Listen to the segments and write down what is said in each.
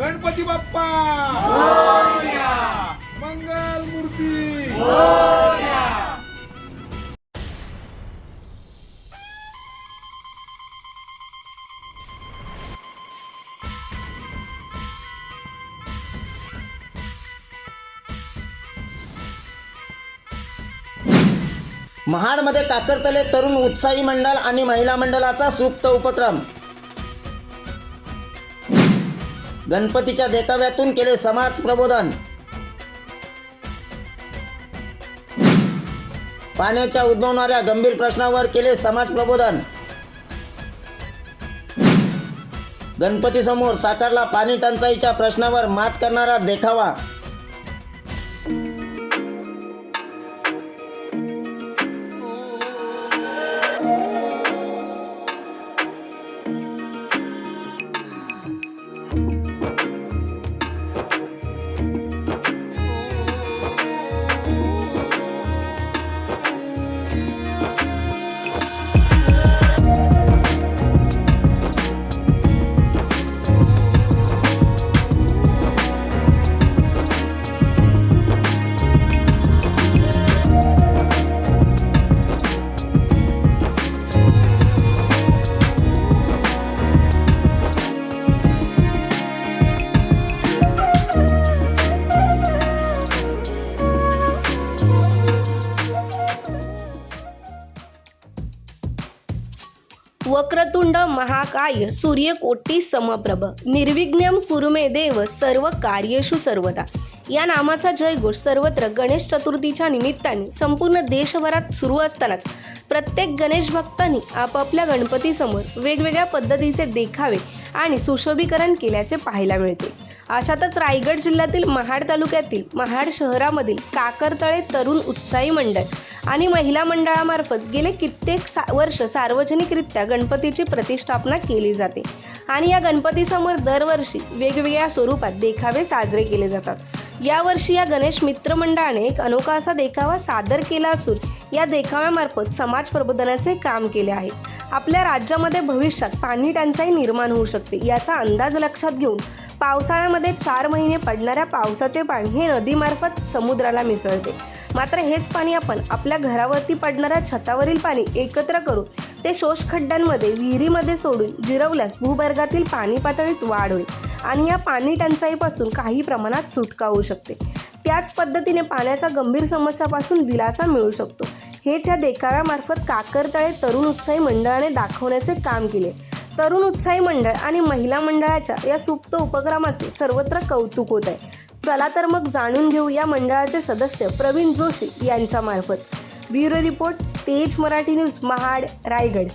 गणपती बाप्पा! मंगल मूर्ती! महाडमध्ये काकरतले तरुण उत्साही मंडळ आणि महिला मंडळाचा सुप्त उपक्रम. गणपतीच्या देखाव्यातून केले समाज प्रबोधन. पाण्याच्या उद्भवणाऱ्या गंभीर प्रश्नावर केले समाज प्रबोधन. गणपतीसमोर साकारला पाणी टंचाईच्या प्रश्नावर मात करणारा देखावा. वक्रतुंड महाकाय सूर्यकोटी समप्रभ. निर्विघ्नम कुरुमे देव सर्व कार्येषु सर्वदा. या नामाचा जयघोष सर्वत्र गणेश चतुर्थीच्या निमित्ताने संपूर्ण देशभरात सुरू असतानाच प्रत्येक गणेश भक्तांनी आपापल्या गणपतीसमोर वेगवेगळ्या पद्धतीचे देखावे आणि सुशोभीकरण केल्याचे पाहायला मिळते. अशातच रायगड जिल्ह्यातील महाड तालुक्यातील महाड शहरामधील काकरतळे तरुण उत्साही मंडळ आणि महिला मंडळामार्फत गेले कित्येक सा वर्ष सार्वजनिकरित्या गणपतीची प्रतिष्ठापना केली जाते. आणि या गणपतीसमोर दरवर्षी वेगवेगळ्या स्वरूपात देखावे साजरे केले जातात. यावर्षी या गणेश मित्र मंडळाने एक अनोखा असा देखावा सादर केला असून या देखाव्यामार्फत समाज प्रबोधनाचे काम केले आहे. आपल्या राज्यामध्ये भविष्यात पाणी टंचाई निर्माण होऊ शकते याचा अंदाज लक्षात घेऊन पावसाळ्यामध्ये चार महिने पडणाऱ्या पावसाचे पाणी हे नदीमार्फत समुद्राला मिसळते. मात्र हेच पाणी आपण आपल्या घरावरती पडणाऱ्या छतावरील पाणी एकत्र करून ते शोषखड्ड्यांमध्ये विहिरीमध्ये सोडून जिरवल्यास भूवर्गातील पाणी पातळीत वाढ होईल आणि या पाणी टंचाईपासून काही प्रमाणात सुटका होऊ शकते. त्याच पद्धतीने पाण्याच्या गंभीर समस्यापासून दिलासा मिळू शकतो. हेच या देखाव्यामार्फत काकरतळे तरुण उत्साही मंडळाने दाखवण्याचे काम केले. तरुण उत्साही मंडळ आणि महिला मंडळाच्या या सुप्त उपक्रमाचे सर्वत्र कौतुक होत आहे. चला तर मग जाणून घेऊ या मंडळाचे सदस्य प्रवीण जोशी यांच्यामार्फत. Bureau report Tej Marathi news Mahad Raigad.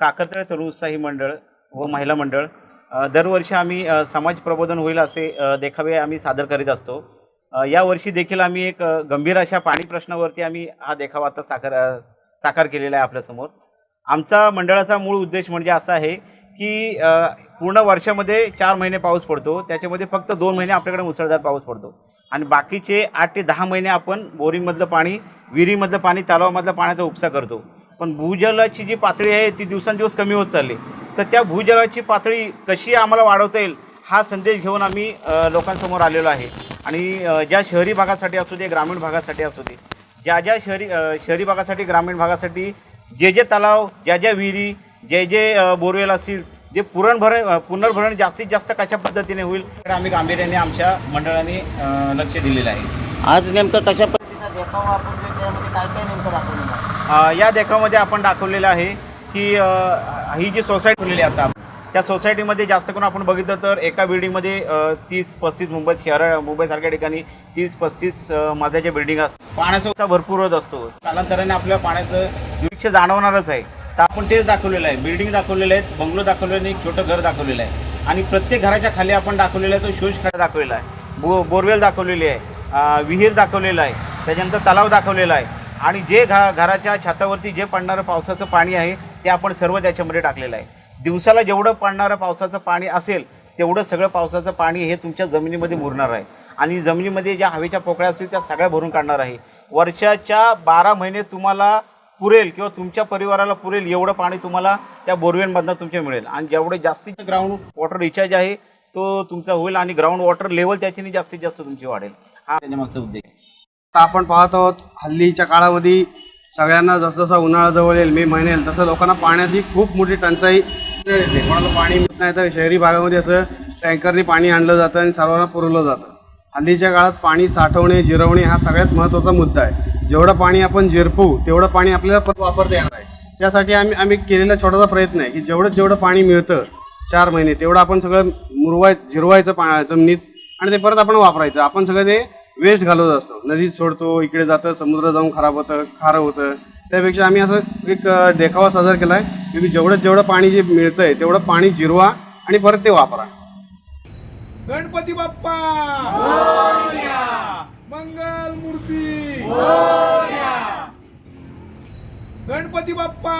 Kakartale तरुण उत्साही मंडळ व महिला मंडळ दरवर्षी आम्ही समाज प्रबोधन होईल असे देखावे आम्ही सादर करीत असतो. यावर्षी देखील आम्ही एक गंभीर अशा पाणी प्रश्नावरती आम्ही हा देखावा आता साकार साकार केलेला आहे आपल्यासमोर आमचा मंडळाचा मूळ उद्देश म्हणजे असा आहे की पूर्ण वर्षामध्ये चार महिने पाऊस पडतो. त्याच्यामध्ये फक्त दोन महिने आपल्याकडे मुसळधार पाऊस पडतो. आणि बाकीचे आठ ते दहा महिने आपण बोरिंगमधलं पाणी विहिरीमधलं पाणी तलावामधलं पाण्याचा उपसा करतो. पण भूजलाची जी पातळी आहे ती दिवसेंदिवस कमी होत चालली. तर त्या भूजलाची पातळी कशी आम्हाला वाढवता येईल हा संदेश घेऊन आम्ही लोकांसमोर आलेलो आहे. आणि ज्या शहरी भागासाठी असू दे ग्रामीण भागासाठी असू दे ज्या ज्या शहरी शहरी भागासाठी ग्रामीण भागासाठी जे जे तलाव ज्या ज्या विहिरी जे जे बोरवेल असतील जे पुरणभरण पुनर्भरण जास्तीत जास्त कशा पद्धतीने होईल? तर आम्ही गांभीर्याने आमच्या मंडळाने लक्ष दिलेलं आहे. आज नेमकं कशा पद्धतीचा देखावा आपण काय काय नेमकं दाखवलेलं या देखामध्ये आपण दाखवलेलं आहे की ही जी सोसायटी ठेवलेली आहे आता त्या सोसायटीमध्ये जास्त करून आपण बघितलं तर एका बिल्डिंगमध्ये तीस पस्तीस मुंबई शहर मुंबईसारख्या ठिकाणी तीस पस्तीस मध्याच्या बिल्डिंग असतात. पाण्याचा भरपूर होत असतो. कालांतराने आपल्या पाण्याचं दुर्भिक्ष जाणवणारच आहे. तर आपण तेच दाखवलेलं आहे. बिल्डिंग दाखवलेलं आहे बंगलो दाखवलेलं आहे एक छोटं घर दाखवलेलं आहे. आणि प्रत्येक घराच्या खाली आपण दाखवलेला आहे तो शोष खडा दाखवलेला आहे. बो बोरवेल दाखवलेली आहे. विहीर दाखवलेला आहे. त्याच्यानंतर तलाव दाखवलेला आहे. आणि जे घा घराच्या छतावरती जे पडणारं पावसाचं पाणी आहे ते आपण सर्व त्याच्यामध्ये टाकलेलं आहे. दिवसाला जेवढं पडणारं पावसाचं पाणी असेल तेवढं सगळं पावसाचं पाणी हे तुमच्या जमिनीमध्ये मुरणार आहे. आणि जमिनीमध्ये ज्या हवेच्या पोकळ्या असतील त्या सगळ्या भरून काढणार आहे. वर्षाच्या बारा महिने तुम्हाला पुरेल किंवा तुमच्या परिवाराला पुरेल एवढं पाणी तुम्हाला त्या बोरवेलमधनं तुमच्या मिळेल. आणि जेवढे जास्तीत ग्राउंड वॉटर रिचार्ज आहे तो तुमचा होईल आणि ग्राउंड वॉटर लेवल त्याच्याने जास्तीत जास्त तुमची वाढेल. हा त्याच्यामागचा उद्देश. आता आपण पाहत आहोत हल्लीच्या काळामध्ये सगळ्यांना जसजसा उन्हाळा जवळ येईल मे महिने येईल तसं लोकांना पाण्याची खूप मोठी टंचाई येते कोणाला पाणी मिळत नाही. तर शहरी भागामध्ये असं टँकरने पाणी आणलं जातं आणि सर्वांना पुरवलं जातं. हल्लीच्या काळात पाणी साठवणे जिरवणे हा सगळ्यात महत्त्वाचा मुद्दा आहे. जेवढं पाणी आपण जिरपू तेवढं पाणी आपल्याला परत वापरता येणार आहे. त्यासाठी आम्ही आम्ही केलेला छोटासा प्रयत्न आहे की जेवढं जेवढं पाणी मिळतं चार महिने तेवढं आपण सगळं मुरवायचं जिरवायचं पा जमिनीत आणि ते परत आपण वापरायचं. आपण सगळं ते वेस्ट घालवत असतो. नदीत सोडतो इकडे जातं समुद्र जाऊन खराब होतं खारं होतं. त्यापेक्षा आम्ही असं एक देखावा सादर केला आहे की जेवढं जेवढं पाणी जे मिळतंय तेवढं पाणी जिरवा आणि परत ते वापरा. गणपती बाप्पा! मंगल मूर्ती! गणपती बाप्पा!